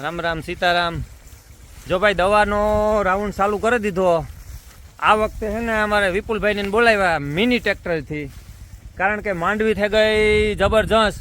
રામ રામ સીતારામ. જો ભાઈ દવાનો રાઉન્ડ ચાલુ કરી દીધો, આ વખતે છે ને અમારે વિપુલભાઈને બોલાવ્યા મિની ટ્રેક્ટરથી કારણ કે માંડવી થઈ ગઈ જબરજસ્ત.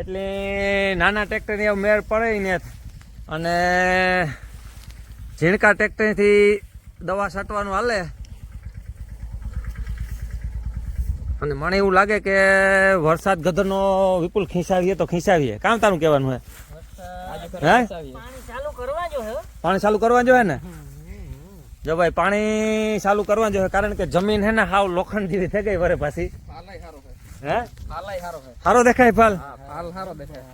એટલે નાના ટ્રેક્ટરની મેળ પડે ને અને ઝીણકા ટ્રેક્ટરથી દવા છાંટવાનું હાલે. અને મને એવું લાગે કે વરસાદ ગધરનો વિપુલ ખીંચાવીએ તો ખીંચાવીએ કામ તારું કહેવાનું હે હે? પાણી ચાલુ કરવા જો હે. પાણી ચાલુ કરવા જોઈએ ને? જો ભાઈ પાણી ચાલુ કરવા જોઈએ કારણ કે જમીન હે ને હાવ લોખંડ જેવી થઈ ગઈ વરે પાછી. હારો દેખાય ફાલ? હારો દેખાય.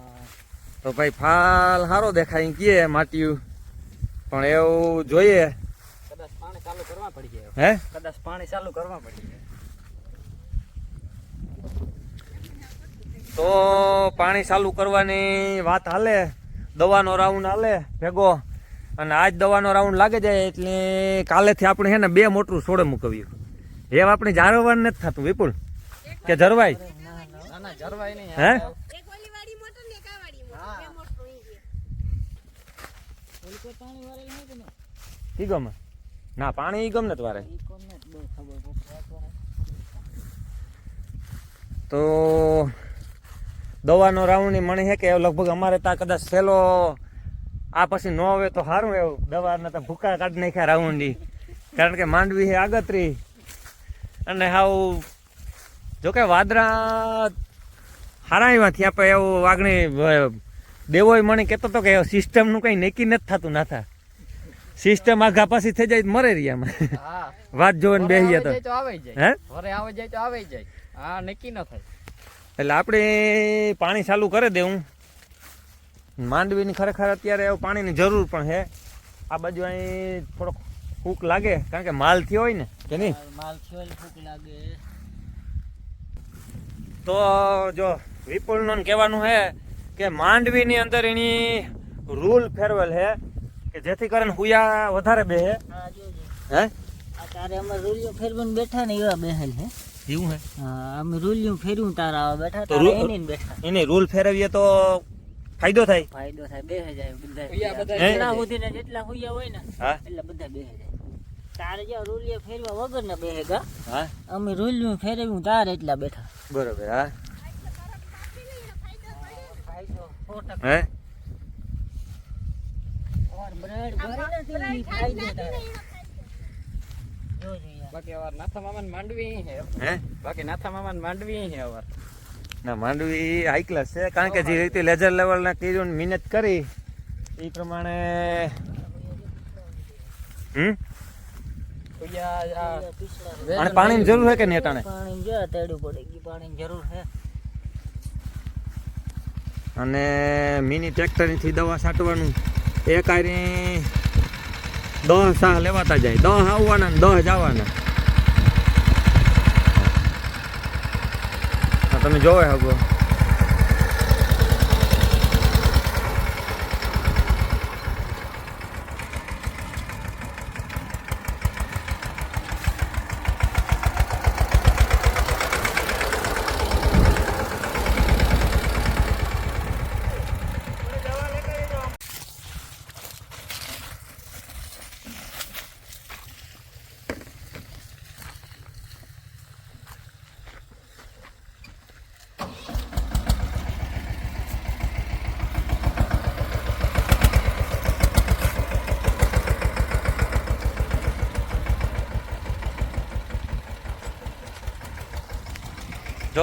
તો ભાઈ ફાલ સારો દેખાય કે માટીયું. પણ એવું જોઈએ. કદાચ પાણી ચાલુ કરવા પડી જાય હે? કદાચ પાણી ચાલુ કરવા પડી જાય તો પાણી ચાલુ કરવાની વાત હાલે. દવાનો રાઉન્ડ હાલે, ભેગો. અને આજ દવાનો રાઉન્ડ લાગે જાય એટલે કાલેથી આપણે છે ને બે મોટરું સોડે મૂકવ્યું એમ આપણે જાળવવાનું નથી થતું, વિપુલ. કે જરવાય હે? ઈ ગમે. ના, પાણી ઈ ગમે પડે તો દવાનો રાવણી મણી છે કે લગભગ અમારે ત્યાં કદાચ સહેલો આ પછી ન આવે તો સારું એવું. દવાના તો ભૂકા કાઢી નાખ્યા રાઉન્ડી કારણ કે માંડવી છે આગતરી. અને હાવ જોકે વાદરા હારા એવા થયા પણ એવું વાગણી દેવોય મને કહેતો હતો કે સિસ્ટમનું કંઈ નક્કી નથી થતું ના થાય સિસ્ટમ આઘા પાછી થઈ જાય મરે રહ્યા હા. વાત જોઈને બેસીએ તો. તો હે? આવે જાય તો આવે જાય. હા નક્કી ન થાય. એટલે આપણે પાણી ચાલુ કરી દેવું. માંડવીની ખરેખર અત્યારે એવું પાણીની જરૂર પણ છે. આ બાજુ અહીં થોડોક ફૂક લાગે કારણ કે માલ થયો હોય ને કે નહીં? માલ થયો ફૂક લાગે. તો જો વિપુલનું કહેવાનું છે કે માંડવીની અંદર એની રૂલ ફેરવેલ છે કે જેથી કરીને હુયા વધારે બેહે. હા તારે અમે રૂલિયો ફેરવીને બેઠા ને એવા બેહેલ હે. એવું હે? હા અમે રૂલિયું ફેરવ્યું તારા બેઠા તો રૂ- બેઠા. એને રૂલ ફેરવીએ તો ફાયદો થાય? ફાયદો થાય બે જાય બધા હુયા બધા સુધીના જેટલા હુયા હોય ને હા? એટલે બધા બે જાય તારે જો રૂલિયો ફેરવા વગર ને બેહે હા? અમે રૂલિયું ફેરવ્યું તારે એટલા બેઠા. બરોબર હા. ફાયદો સો હે? ઓર બ્રેડ ભરી નથી ફાયદો તારે. જોજો યાર. બાકી અવાર નાથા માંડવી હે? બાકી નાથા મામા માંડવી ઈ અવાર ના માંડવી હાઈ ક્લાસ છે કારણ કે જે રીતે લેઝર લેવલના કર્યું મહેનત કરી એ પ્રમાણે હમ? હુયા આ પિછલા અને પાણીની જરૂર છે કે નહીં અટાણે? પાણી જો તેડું પડે ઈ પાણીની જરૂર છે. અને મિની ટ્રેક્ટરથી દવા છાંટવાનું એક આરી દહ સાહ લેવાતા જાય. દહ આવવાના ને દહ જવાના તમે જોવે હગો.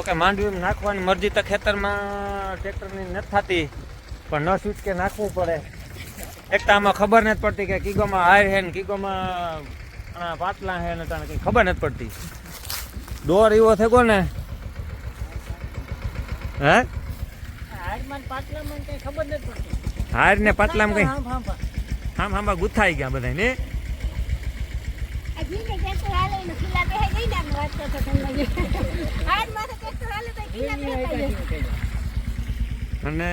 જોકે માંડવી નાખવાની મરજી તો ખેતરમાં ટ્રેક્ટરની નથી થતી પણ ન સૂચકે કે નાખવું પડે. એક તો આમાં ખબર નથી પડતી કે કીગોમાં હાર હે ને કીગોમાં પાતલા પાટલા હે ને તને કંઈ ખબર નથી પડતી. દોર એવો થયો ને હે? હાર ને પાટલામાં કઈ હાંભ હાંભ. આમ આમાં ગુથાઈ ગયા બધા ને અને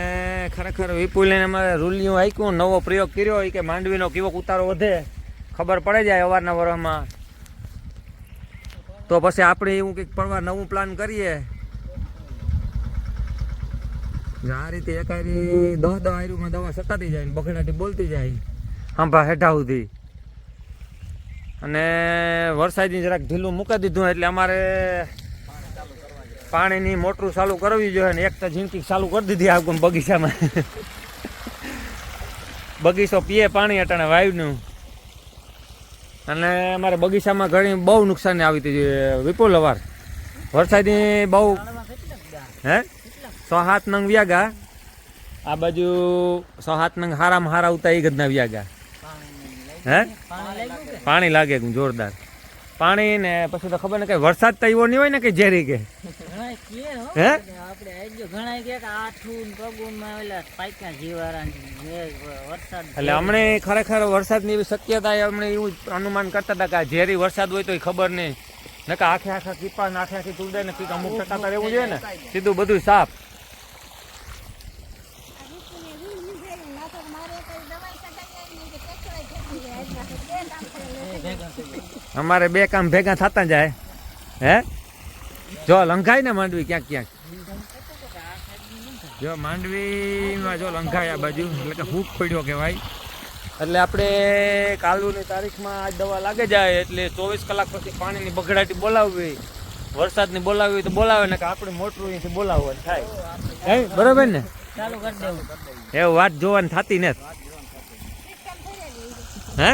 ખરેખર વિપુલ અમારે રૂલિયું આક્યું નવો પ્રયોગ કર્યો કે માંડવીનો કેવો ઉતારો વધે, ખબર પડે જાય અવારનવારમાં તો પછી આપણે એવું કંઈક પડવા નવું પ્લાન કરીએ. આ રીતે એકારી દહ દસ દસ દવા સતાતી જાય બગડાટી બોલતી જાય. આંભા હેઠા સુધી. અને વરસાદની જરાક ઢીલું મૂકી દીધું એટલે અમારે પાણીની મોટરું ચાલુ કરવી જોઈએ ને એક તો જિંદગી ચાલુ કરી દીધી આગળ બગીચામાં. બગીચો પીએ પાણી અટાણે વાયુનું. અને અમારે બગીચામાં ઘણી બહુ નુકસાની આવી હતી વિપુલ અવાર. વરસાદની બહુ હે? સો સાત નંગ વ્યાગા. આ બાજુ સો સાત નંગ હારામાં હારા ઉતા એ ગદના વ્યાગા. હે? પાણી લાગે જોરદાર. પાણી ને પછી તો ખબર ને કઈ વરસાદ તો એવો નહીં હોય ને કે ઝેરી કે. હો. એટલે હમણે ખરેખર વરસાદની એવી શક્યતા હમણે એવું અનુમાન કરતા હતા કે આ ઝેરી વરસાદ હોય તો એ ખબર નહીં. નકા આખે આખા કીપા ને આખે આખી તુડે ને કીક અમુક ટકા રહેવું જોઈએ ને. સીધું બધું સાફ આ વિષ્ણુને વીણ લીધેલી, ના તો મારે કઈ દવાઈ સગાઈ આવી નહીં કે ટ્રેક્ટરે ખેંચી લે. આજ પાસે બે કામ કરે એટલે અમારે બે કામ ભેગા થતા જાય. હે? જો લંઘાય ને માંડવી ક્યાંક ક્યાંક. જો માંડવીમાં જો લંઘાય આ બાજુ એટલે કે હૂક પડ્યો કહેવાય. એટલે આપણે કાલુની તારીખમાં આજ દવા લાગે જાય એટલે ચોવીસ કલાક પછી પાણીની બગડાટી બોલાવવી. વરસાદની બોલાવવી તો બોલાવે ને કે આપણે મોટરું અહીંથી બોલાવવાનું થાય. હે? બરોબર ને? એવું વાત જોવાની થતી ને હે?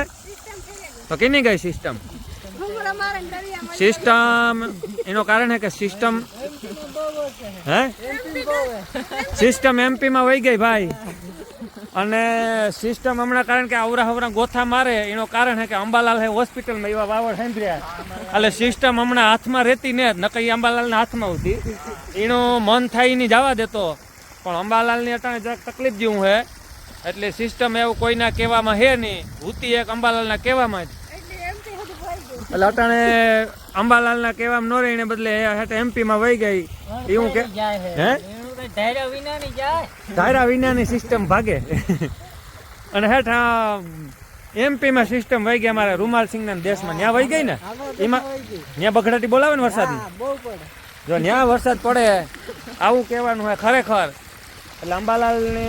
તો કેની ગઈ સિસ્ટમ ઘૂંઘરા મારે ને દરિયામાં સિસ્ટમ એનો કારણ હે કે સિસ્ટમ હે? સિસ્ટમ એમપીમાં વહી ગઈ ભાઈ. અને સિસ્ટમ હમણાં કારણ કે આવરા હવરા ગોથા મારે, એનો કારણ હે કે અંબાલાલ હે હોસ્પિટલમાં એવા વાવડ સાંભળ્યા. એટલે સિસ્ટમ હમણાં હાથમાં રહેતી ને નકઈ અંબાલાલના હાથમાં હતી એનું મન થાય નહીં જવા દેતો. પણ અંબાલાલની અટાણે જરાક તકલીફ જેવું હે. એટલે સિસ્ટમ એવું કોઈના કહેવામાં હે નહીં. હુતી એક અંબાલાલના કહેવામાં જ એટલે એમથી બધું ભરી ગયું. એટલે અટાણે અંબાલાલના કહેવામાં નો રહીને બદલે હેઠે એમપીમાં વહી ગઈ. એવું કે હે? ધારા વિનાની સિસ્ટમ ભાગે. અને હેઠા એમપીમાં સિસ્ટમ વહી ગઈ અમારા રૂમાલ સિંહના દેશમાં. ત્યાં વહી ગઈ ને? એમાં ત્યાં બગડાટી બોલાવે ને વરસાદની? જો ત્યાં વરસાદ પડે આવું કહેવાનું હોય ખરેખર. એટલે અંબાલાલને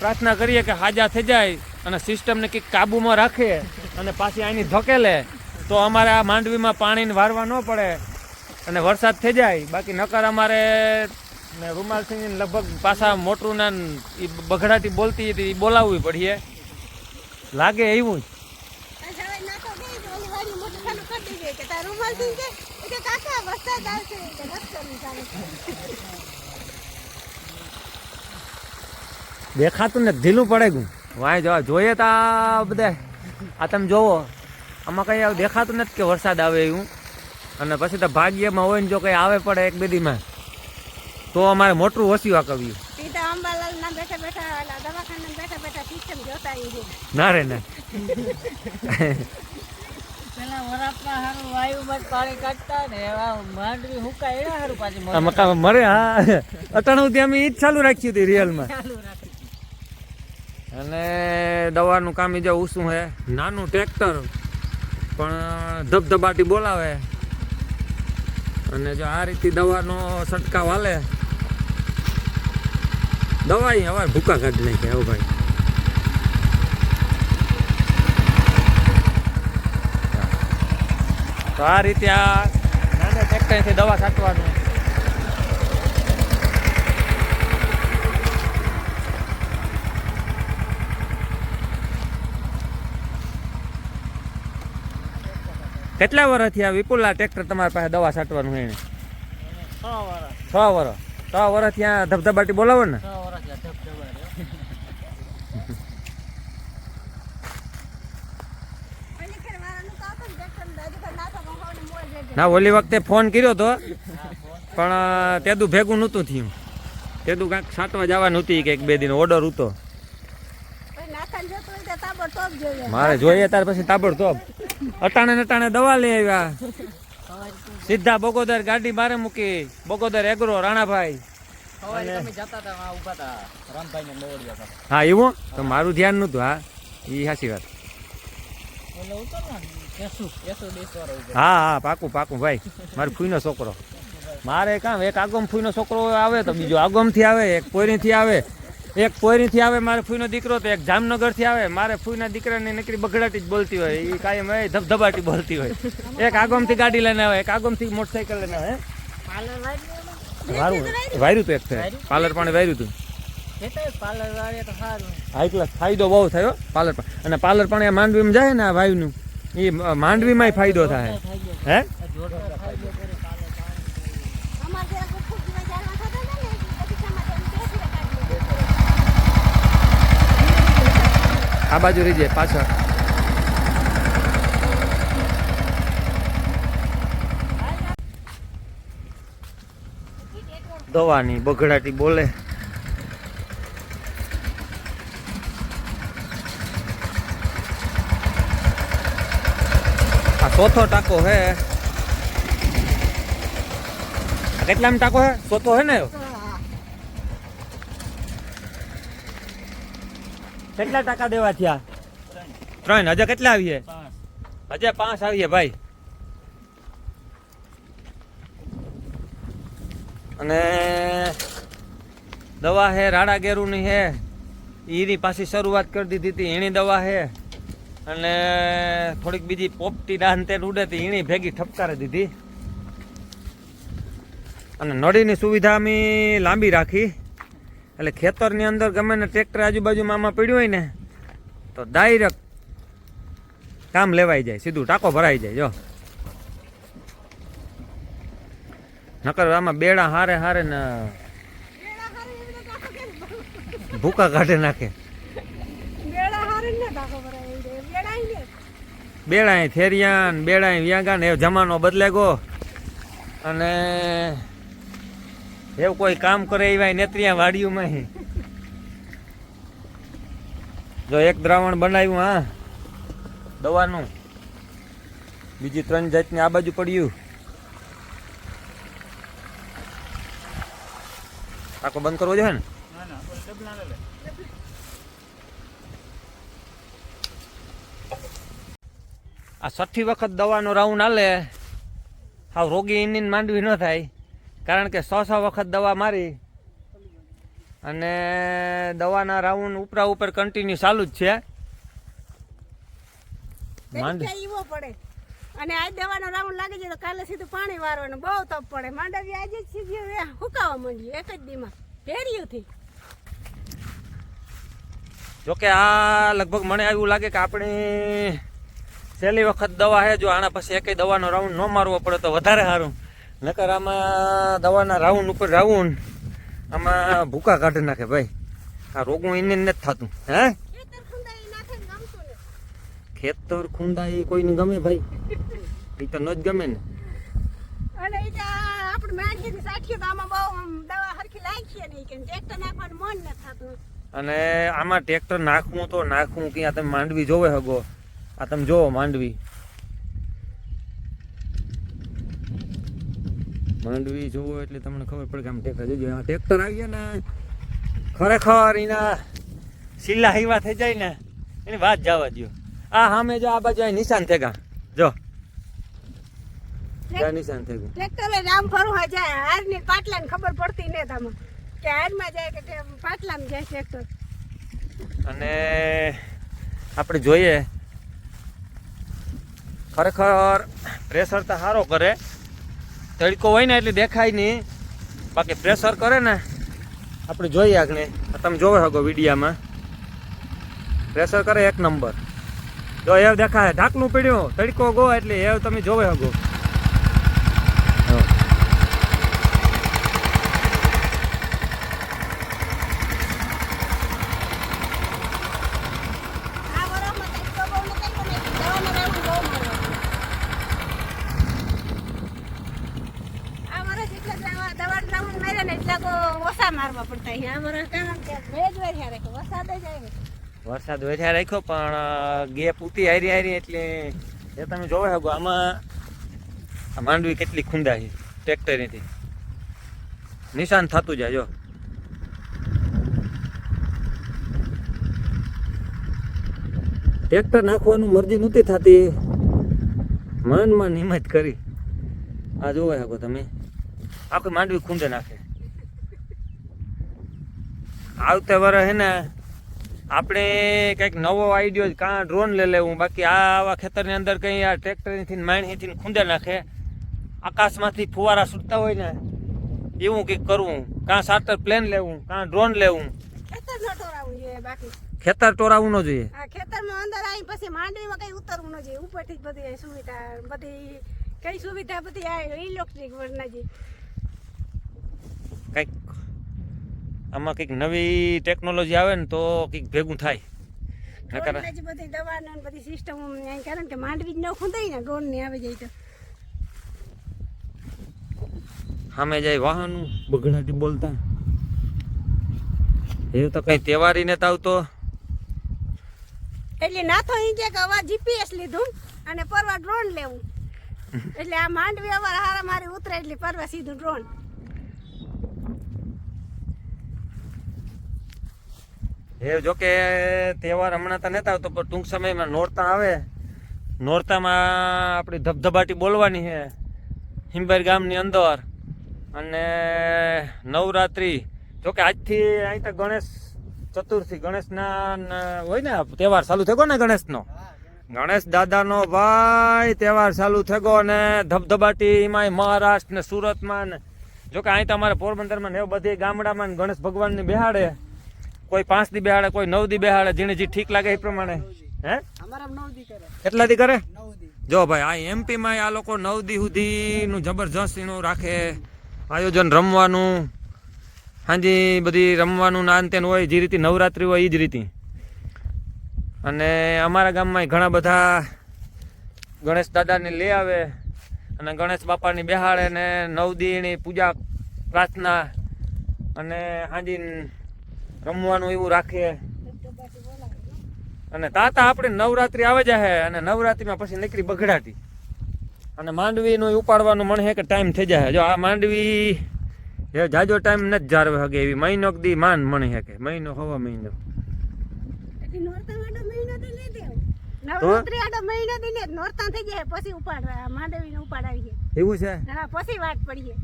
પ્રાર્થના કરીએ કે હાજા થઈ જાય અને સિસ્ટમને કંઈક કાબૂમાં રાખે અને પાછી આની ધકેલે. તો અમારે આ માંડવીમાં પાણીને વારવા ન પડે અને વરસાદ થઈ જાય. બાકી નકર અમારે ને રૂમાલસિંહ લગભગ પાછા મોટરું ના એ બગડાટી બોલતી હતી એ બોલાવવી પડીએ. લાગે એવું જ. મોટું. દેખાતું ને ઢીલું પડે ગયું વાય જવા જોઈએ તો આ બધા. આ તમે જોવો. આમાં કઈ આવું દેખાતું નથી કે વરસાદ આવે એવું. અને પછી તો ભાગ્યમાં હોય ને જો કઈ આવે પડે એક બેદીમાં તો અમારે મોટું ઓછું આકવ્યું ના બેઠા બેઠા ઓલા દવાખાના બેઠા બેઠા સિસ્ટમ જોતા આવી છે. ના રે ના. મરે હા. અટાણું ત્યાં અમે ઈ જ ચાલુ રાખ્યું હતું રિયલમાં. અને દવાનું કામ ઈ જો ઉસું હે. નાનું ટ્રેક્ટર. પણ ધબધબાટી બોલાવે. અને જો આ રીતે દવાનો છંટકાવ હાલે. દવા હવે ભૂકા કાઢી નાખે હવે ભાઈ. તો આ રીતે આ દવા છાંટવાનું. કેટલા વર્ષથી આ વિપુલા ટ્રેક્ટર તમારા પાસે દવા છાંટવાનું એને છ વર્ષ. છ વર્ષ. ત્યાં ધબધબાટી બોલાવો ને. ને ઓલી વખતે ફોન કર્યો તો પણ તેદું ભેગું નહોતું થયું. તેદું કાંઈક છાંટવા જવાનું હતી કે બે દિન ઓર્ડર હતો. મારે જોઈએ ત્યાર પછી તાબડતોબ. અટાણે અટાણે દવા લઈ આવ્યા. સીધા બગોદર ગાડી મારે મૂકી. બગોદર એગ્રો રાણાભાઈ. હા એવું તો મારું ધ્યાન નતું હા. એ સાચી વાત. હા હા પાકું પાકું ભાઈ. મારો ફૂઈનો છોકરો. મારે કામ એક આગમ ફૂઈનો છોકરો આવે તો બીજો આગમથી આવે એક પોયરીથી આવે. એક પોયરીથી આવે મારે ફૂઈનો દીકરો તો એક જામનગરથી આવે. મારે ફૂઈના દીકરાની નકરી બગડાટી જ બોલતી હોય. એ કાયમ એ ધબધબાટી બોલતી હોય. એક આગમથી ગાડી લઈને આવે એક આગમથી મોટરસાઇકલ લઈને આવે વારું વાયરું તો એક થાય. પાર્લર પાણી હતું. વાળે તો હાઈ ક્લાસ ફાયદો બહુ થયો પાર્લર અને પાર્લર પણ માંડવીમાં જાય ને આ વાયુનું એ માંડવીમાંય ફાયદો થાય. હે જોડો થઈ ગયો કરે પાર્લર પાણી અમારે જરા ખૂબ દિવસ જાણવા થતા હતા ને પછી સમાચાર બેસી કાઢી આ બાજુ રહી જાય પાછળ. દવાની બગડાટી બોલે. આ ચોથો ટાકો હે. કેટલામ ટાકો હે? ચોથો હે ને? કેટલા ટકા દેવા થયા? ત્રણ. હજાર કેટલા આવીએ? હજાર પાંચ આવીએ ભાઈ. અને દવા હે રાડા ગેરુની હે. એની પાછી શરૂઆત કરી દીધી હતી એની દવા હે. અને થોડીક બીજી પોપટી ડાન તે ઉડે હતી એની ભેગી ઠપકારી દીધી. અને નળીની સુવિધા અમે લાંબી રાખી. એટલે ખેતરની અંદર ગમે ને ટ્રેક્ટર આજુબાજુમાં આમાં પડ્યું હોય ને, તો ડાયરેક્ટ કામ લેવાઈ જાય, સીધું ટાંકો ભરાઈ જાય, જો નકર આમાં બેડા હારે હારે ને બેડા? ભૂકા કાઢી નાખે બેડા. બેડા થેરિયા ને બેડાય વ્યાગા ને જમાનો બદલે ગો અને એવું કોઈ કામ કરે એવા નેત્રિયા વાડિયુંમાં હી. જો એક દ્રાવણ બનાવ્યું હા. દવાનું. બીજી ત્રણ જાતની આ બાજુ પડ્યું. આખો બંધ કરવો જોઈએ ને? આ છઠ્ઠી વખત દવાનો રાઉન્ડ હાલે. હાવ રોગી ઇન્ની માંડવી ન થાય. કારણ કે સો સો વખત દવા મારી અને દવાના રાઉન્ડ ઉપરા ઉપર કન્ટિન્યુ ચાલુ જ છે. માંડ. પડે? અને આજ દવાનો રાઉન્ડ લાગી જાય તો કાલે સીધું પાણી વારવાનું બહુ તપ પડે. માંડવી આજે જ સીધી હુકાવા માંડ્યું એક જ દીમાં. ભેરિયુંથી જોકે આ લગભગ મને એવું લાગે કે આપણી છેલ્લી વખત દવા છે જો આના પછી એકેય દવાનો રાઉન્ડ ન મારવો પડે તો વધારે સારું. નકર આમાં દવાના રાઉન્ડ ઉપર રાઉન્ડ આમાં ભૂકા કાઢી નાખે ભાઈ. આ રોગું એને નથી થતું હે? ખેતર ને એ કોઈને ગમે ભાઈ. એ તો ન જ ગમે ને. અને આમાં ટ્રેક્ટર નાખવું તો નાખવું કે આ તમે માંડવી જોવે હગો? આ તમે જોવો માંડવી. માંડવી જુઓ એટલે તમને ખબર પડે કે આમ ટ્રેક્ટર જોજો. આ ટ્રેક્ટર આવીએ ને ખરેખર એના સિલ્લા હિવા થઈ જાય ને એની વાત જવા દો આ સામે જો આ બાજુ અહીં નિશાન થઈ ગયા જો નિશાન થઈ ગયું ટ્રેક્ટર રામ ફરવા જાય. હારની પાટલાને ખબર પડતી ને તમે કે હારમાં જાય કે પાટલા માં જાય ટ્રેક્ટર અને આપણે જોઈએ. ખરેખર પ્રેશર તો સારો કરે. તડકો હોય ને એટલે દેખાય નહીં. બાકી પ્રેશર કરે ને. આપણે જોઈએ આગળ. આ તમે જોવે શકો વિડીયામાં. પ્રેશર કરે એક નંબર જો એવ દેખાય ઢાકનું પીડ્યું, તડકો ગો એટલે એવ તમે જોવે શકો આ વરસમાં તડકો બહુ નીકળ્યો ને એટલે દવાનો રાઉન્ડ બહુ મારવાનો. આ વરસ એટલે જ આવા દવાનો રાઉન્ડ માર્યા ને એટલે તો ઓછા મારવા પડતા અહીં. આ વરસ કારણ કે ભેજ વધારે કે વરસાદ જ આવ્યો. વરસાદ વધારે રાખ્યો પણ ગેપ ઉતી હારી હારી એટલે એ તમે જોવા શકો આમાં માંડવી કેટલી ખૂંદા છે ટ્રેક્ટરથી. નિશાન થતું જાય જો. ટ્રેક્ટર નાખવાનું મરજી નહોતી થતી. મનમાં નિમત કરી. આ જોવા શકો તમે. આખી માંડવી ખૂંદે નાખે. આવતે વર્ષ હે ને આપણે કંઈક નવો આઈડિયો કાં ડ્રોન લઈ લેવું. બાકી આ આવા ખેતરની અંદર કંઈ આ ટ્રેક્ટરથી માણીથી ખૂંદે નાખે. આકાશમાંથી ફુવારા છૂટતા હોય ને એવું કંઈક કરવું. કાં સાટર પ્લેન લેવું કાં ડ્રોન લેવું. ખેતર ટોરાવું ન જોઈએ. આ ખેતરમાં અંદર આવી પછી માંડવીમાં કંઈ ઉતરવું ન જોઈએ. ઉપરથી જ બધી સુવિધા બધી કઈ સુવિધા બધી આ ઇલેક્ટ્રિક વર્ણજી કંઈક આમાં કંઈક નવી ટેકનોલોજી આવે ને તો કંઈક ભેગું થાય. નકર બધી દવાનો ને બધી સિસ્ટમ કારણ કે માંડવી જ ન ખૂંદાય ને ગોળ આવી જાય તો. સામે જાય વાહન. બગડાટી બોલતા. એ તો કઈ તહેવારી ને આવતો. એટલે નાથો ઈ કે હવે જીપીએસ લીધું અને પરવા ડ્રોન લેવું. એટલે આ માંડવી અવાર હારા મારી ઉતરે એટલે પરવા સીધું ડ્રોન એ જો કે તહેવાર હમણાં તો નહીં આવતો, પણ ટૂંક સમયમાં નોરતા આવે. નોરતામાં આપણી ધબધબાટી બોલવાની છે. હિંબર ગામની અંદર. અને નવરાત્રિ. જો કે આજથી અહીં તો ગણેશ ચતુર્થી, ગણેશના હોય ને તહેવાર ચાલુ થયો ને ગણેશનો? ગણેશ દાદાનો ભાઈ તહેવાર ચાલુ થયો ને ધબધબાટી એમાં મહારાષ્ટ્ર ને સુરતમાં ને. જો કે અહીં તો અમારે પોરબંદરમાં ને એવું બધી ગામડામાં ગણેશ ભગવાનની બેહાડે. કોઈ પાંચ દી બેહાડે કોઈ નવ દી બેહાડે જેને જે ઠીક લાગે એ પ્રમાણે. હે? નવ દી કરે. કેટલા દી કરે? જો ભાઈ આ એમપીમાં આ લોકો નવ દી સુધીનું જબરજસ્ત એનું રાખે આયોજન રમવાનું. હાજી બધી રમવાનું નાન તેન હોય જે રીતે નવરાત્રિ હોય એ જ રીતે. અને અમારા ગામમાં ઘણા બધા ગણેશ દાદાને લઈ આવે અને ગણેશ બાપાની બેહાડે ને નવ દીની પૂજા પ્રાર્થના અને હાજી રમવાનું એવું રાખીએ. અને તાતા આપણે નવરાત્રી આવે જાય અને નવરાત્રીમાં પછી નીકળી બગડાટી અને માંડવીનું ઉપાડવાનું મને હે કે ટાઈમ થઈ જાય જો આ માંડવી એ જાજો ટાઈમ નથી જાળવે હગે એવી મહિનો દી માન મને હે કે. મહિનો હવા મહિનો. એવું છે? પછી વાતથી લે દેવું નવરાત્રી આડો મહિનો થી લે નોરતા થઈ જાય પછી ઉપાડ માંડવી ને ઉપાડ આવી જાય એવું છે હા પછી વાત પડીએ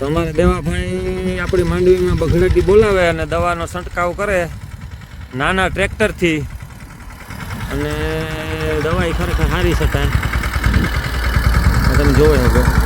તમારે દેવાભાઈ આપણી માંડવીમાં બગડાટી બોલાવે અને દવાનો છંટકાવ કરે. નાના ટ્રેક્ટરથી. અને દવાઈ ખરેખર સારી શકાય. તમે જોવે શકો